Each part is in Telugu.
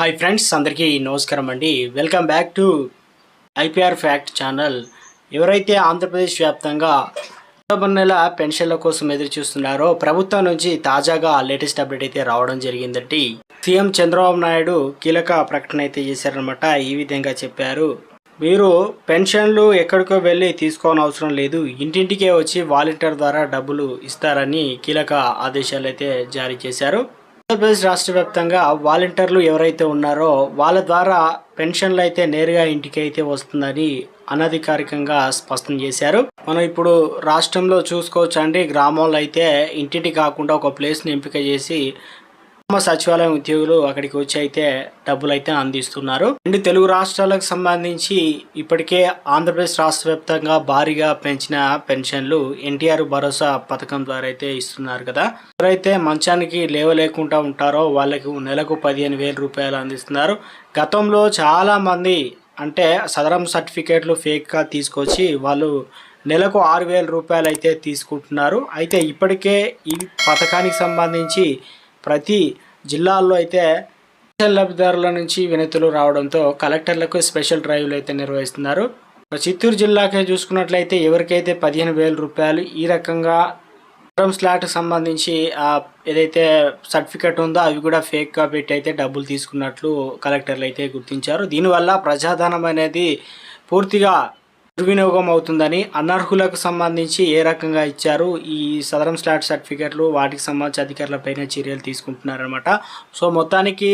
హాయ్ ఫ్రెండ్స్ అందరికీ నమస్కారం అండి. Welcome back to IPR fact channel ఎవరైతే ఆంధ్రప్రదేశ్ వ్యాప్తంగా అక్టోబర్ నెల పెన్షన్ల కోసం ఎదురు చూస్తున్నారో ప్రభుత్వం నుంచి తాజాగా లేటెస్ట్ అప్డేట్ అయితే రావడం జరిగిందండి. సీఎం చంద్రబాబు నాయుడు కీలక ప్రకటన అయితే చేశారనమాట ఈ విధంగా చెప్పారు. మీరు పెన్షన్లు ఎక్కడికో వెళ్ళి తీసుకోని అవసరం లేదు. ఇంటింటికే వచ్చి వాలంటీర్ ద్వారా డబ్బులు ఇస్తారని కీలక ఆదేశాలు అయితే జారీ చేశారు. ఆంధ్రప్రదేశ్ రాష్ట్ర వ్యాప్తంగా వాలంటీర్లు ఎవరైతే ఉన్నారో వాళ్ళ ద్వారా పెన్షన్లు అయితే నేరుగా ఇంటికి అయితే వస్తుందని అనధికారికంగా స్పష్టం చేశారు. మనం ఇప్పుడు రాష్ట్రంలో చూసుకోవచ్చు అండి గ్రామంలో అయితే ఇంటింటి కాకుండా ఒక ప్లేస్ని ఎంపిక చేసి గ్రామ సచివాలయం ఉద్యోగులు అక్కడికి వచ్చి అయితే డబ్బులైతే అందిస్తున్నారు. రెండు తెలుగు రాష్ట్రాలకు సంబంధించి ఇప్పటికే ఆంధ్రప్రదేశ్ రాష్ట్ర వ్యాప్తంగా భారీగా పెంచిన పెన్షన్లు ఎన్టీఆర్ భరోసా పథకం ద్వారా అయితే ఇస్తున్నారు కదా. ఎవరైతే మంచానికి లేవలేకుండా ఉంటారో వాళ్ళకి నెలకు పదిహేను వేల రూపాయలు అందిస్తున్నారు. గతంలో చాలా మంది అంటే సదరం సర్టిఫికేట్లు ఫేక్గా తీసుకొచ్చి వాళ్ళు నెలకు ఆరు వేల రూపాయలు అయితే తీసుకుంటున్నారు. అయితే ఇప్పటికే ఈ పథకానికి సంబంధించి ప్రతి జిల్లాల్లో అయితే పెన్షన్ లబ్ధిదారుల నుంచి వినతులు రావడంతో కలెక్టర్లకు స్పెషల్ డ్రైవ్లు అయితే నిర్వహిస్తున్నారు. చిత్తూరు జిల్లాకే చూసుకున్నట్లయితే ఎవరికైతే పదిహేను వేల రూపాయలు ఈ రకంగా సదరం స్లాట్కి సంబంధించి ఏదైతే సర్టిఫికెట్ ఉందో అవి కూడా ఫేక్గా పెట్టి అయితే డబ్బులు తీసుకున్నట్లు కలెక్టర్లు అయితే గుర్తించారు. దీనివల్ల ప్రజాధనం అనేది పూర్తిగా దుర్వినియోగం అవుతుందని అనర్హులకు సంబంధించి ఏ రకంగా ఇచ్చారు ఈ సదరం స్లాట్ సర్టిఫికెట్లు వాటికి సంబంధించి అధికారులపైన చర్యలు తీసుకుంటున్నారనమాట సో మొత్తానికి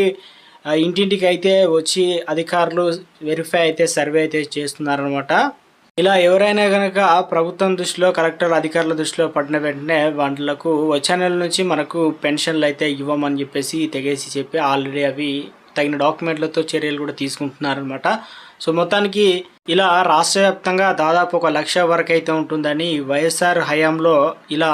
ఇంటింటికి అయితే వచ్చి అధికారులు వెరిఫై అయితే సర్వే అయితే చేస్తున్నారనమాట ఇలా ఎవరైనా కనుక ప్రభుత్వం దృష్టిలో కలెక్టర్ అధికారుల దృష్టిలో పడిన వెంటనే వాళ్ళకు వచ్చే నెల నుంచి మనకు పెన్షన్లు అయితే ఇవ్వమని చెప్పేసి తెగేసి చెప్పి ఆల్రెడీ అవి తగిన డాక్యుమెంట్లతో చర్యలు కూడా తీసుకుంటున్నారనమాట సో మొత్తానికి ఇలా రాష్ట్ర వ్యాప్తంగా దాదాపు ఒక లక్ష వరకు అయితే ఉంటుందని వైఎస్ఆర్ హయాంలో ఇలా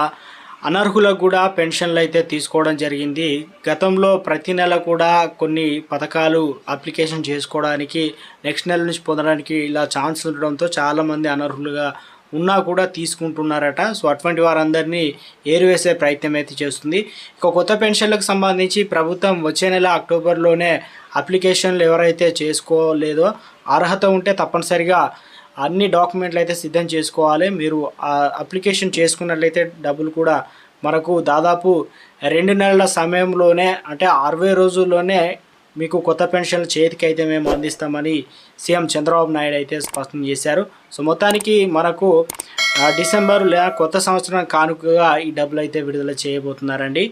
అనర్హులకు కూడా పెన్షన్లు అయితే తీసుకోవడం జరిగింది. గతంలో ప్రతి నెల కూడా కొన్ని పథకాలు అప్లికేషన్ చేసుకోవడానికి నెక్స్ట్ నెల నుంచి పొందడానికి ఇలా ఛాన్స్ ఉండడంతో చాలామంది అనర్హులుగా ఉన్నా కూడా తీసుకుంటున్నారట. సో అటువంటి వారందరినీ ఏరువేసే ప్రయత్నం అయితే చేస్తుంది. ఇక కొత్త పెన్షన్లకు సంబంధించి ప్రభుత్వం వచ్చే నెల అక్టోబర్లోనే అప్లికేషన్లు ఎవరైతే చేసుకోలేదో అర్హత ఉంటే తప్పనిసరిగా అన్ని డాక్యుమెంట్లు అయితే సిద్ధం చేసుకోవాలి. మీరు అప్లికేషన్ చేసుకున్నట్లయితే డబ్బులు కూడా మనకు దాదాపు రెండు నెలల సమయంలోనే అంటే అరవై రోజుల్లోనే మీకు కొత్త పెన్షన్లు చేతికి అయితే మేము అందిస్తామని సీఎం చంద్రబాబు నాయుడు అయితే స్పష్టం చేశారు. సో మొత్తానికి మనకు డిసెంబర్ లేదా కొత్త సంవత్సరం కానుకగా ఈ డబ్బులు అయితే విడుదల చేయబోతున్నారండి.